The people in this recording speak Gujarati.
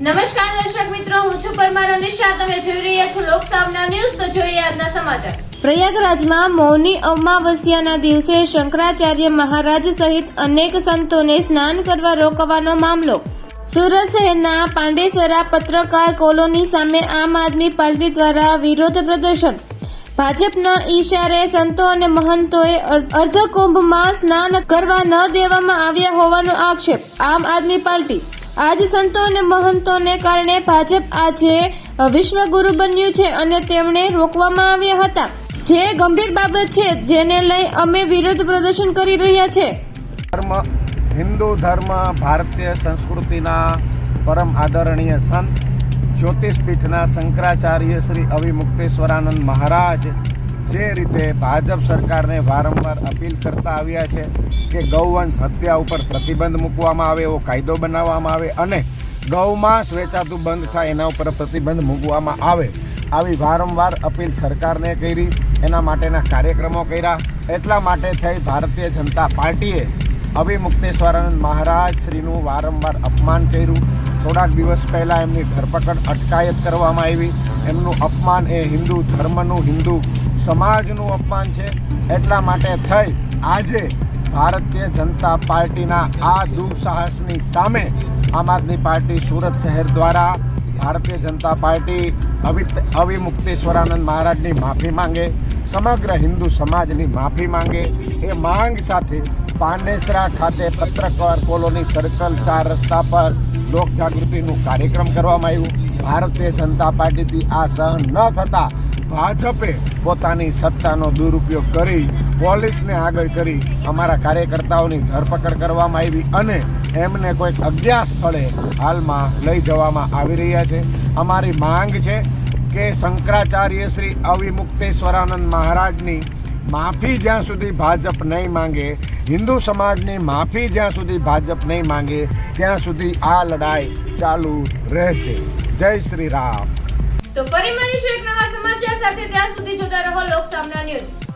નમસ્કાર દર્શક મિત્રો, હું છું પરમાર અનિશા. તમે જોઈ રહ્યા છો લોક સામના ન્યૂઝ. તો જોઈએ આજના સમાચાર. પ્રયાગરાજમાં મૌની અમાવસ્યાના દિવસે શંકરાચાર્ય મહારાજ સહિત અનેક સંતોને સ્નાન કરવા રોકવાનો મામલો. સુરત શહેરના પાંડેસરા પત્રકાર કોલોની સામે આમ આદમી પાર્ટી દ્વારા વિરોધ પ્રદર્શન. ભાજપના ઈશારે સંતો અને મહંતોએ અર- અર્ધકુંભમાં સ્નાન કરવા ન દેવામાં આવ્યા હોવાનો આક્ષેપ આમ આદમી પાર્ટી. આજ સંતો અને મહંતોને કારણે ભાજપ આજે વિશ્વગુરુ બન્યું છે અને તેમણે રોકવામાં આવ્યા હતા. જે ગંભીર બાબત છે, જેને લઈ અમે વિરોધ પ્રદર્શન કરી રહ્યા છે. ધર્મ, હિન્દુ ધર્મ, ભારતીય સંસ્કૃતિના પરમ આદરણીય સંત, જ્યોતિષપીઠના શંકરાચાર્ય શ્રી અવિમુક્તેશ્વરાનંદ મહારાજ જે રીતે ભાજપ સરકારને વારંવાર અપીલ કરતા આવ્યા છે કે ગૌવંશ હત્યા ઉપર પ્રતિબંધ મૂકવામાં આવે, એવો કાયદો બનાવવામાં આવે અને ગૌમાંસ વેચાતું બંધ થાય, એના ઉપર પ્રતિબંધ મૂકવામાં આવે. આવી વારંવાર અપીલ સરકારને કરી, એના માટેના કાર્યક્રમો કર્યા. એટલા માટે થઈ ભારતીય જનતા પાર્ટીએ અભિમુક્તેશ્વરાનંદ મહારાજ શ્રીનું વારંવાર અપમાન કર્યું. થોડાક દિવસ પહેલાં એમની ધરપકડ અટકાયત કરવામાં આવી. એમનું અપમાન એ હિન્દુ ધર્મનું, હિન્દુ સમાજનું અપમાન છે. એટલા માટે થઈ આજે ભારતીય જનતા પાર્ટીના આ દુઃસાહસની સામે આમ આદમી પાર્ટી સુરત શહેર દ્વારા ભારતીય જનતા પાર્ટી અવિ અવિમુક્તેશ્વરાનંદ મહારાજની માફી માંગે, સમગ્ર હિન્દુ સમાજની માફી માંગે. એ માંગ સાથે પાંડેસરા ખાતે પત્રકાર કોલોની સર્કલ ચાર રસ્તા પર લોક જાગૃતિનું કાર્યક્રમ કરવામાં આવ્યું. ભારતીય જનતા પાર્ટીથી આ સહન ન થતાં ભાજપે પોતાની સત્તાનો દુરુપયોગ કરી પોલીસને આગળ કરી અમારા કાર્યકર્તાઓની ધરપકડ કરવામાં આવી અને એમને કોઈક અજ્ઞાત સ્થળે હાલમાં લઈ જવામાં આવી રહ્યા છે. અમારી માંગ છે કે શંકરાચાર્ય શ્રી અવિમુક્તેશ્વરાનંદ મહારાજની માફી જ્યાં સુધી ભાજપ નહીં માંગે, હિન્દુ સમાજની માફી જ્યાં સુધી ભાજપ નહીં માંગે, ત્યાં સુધી આ લડાઈ ચાલુ રહેશે. જય શ્રી રામ. તો ફરી મળીશું એક નવા સમાચાર સાથે. ત્યાં સુધી જોતા રહો લોક સામના ન્યૂઝ.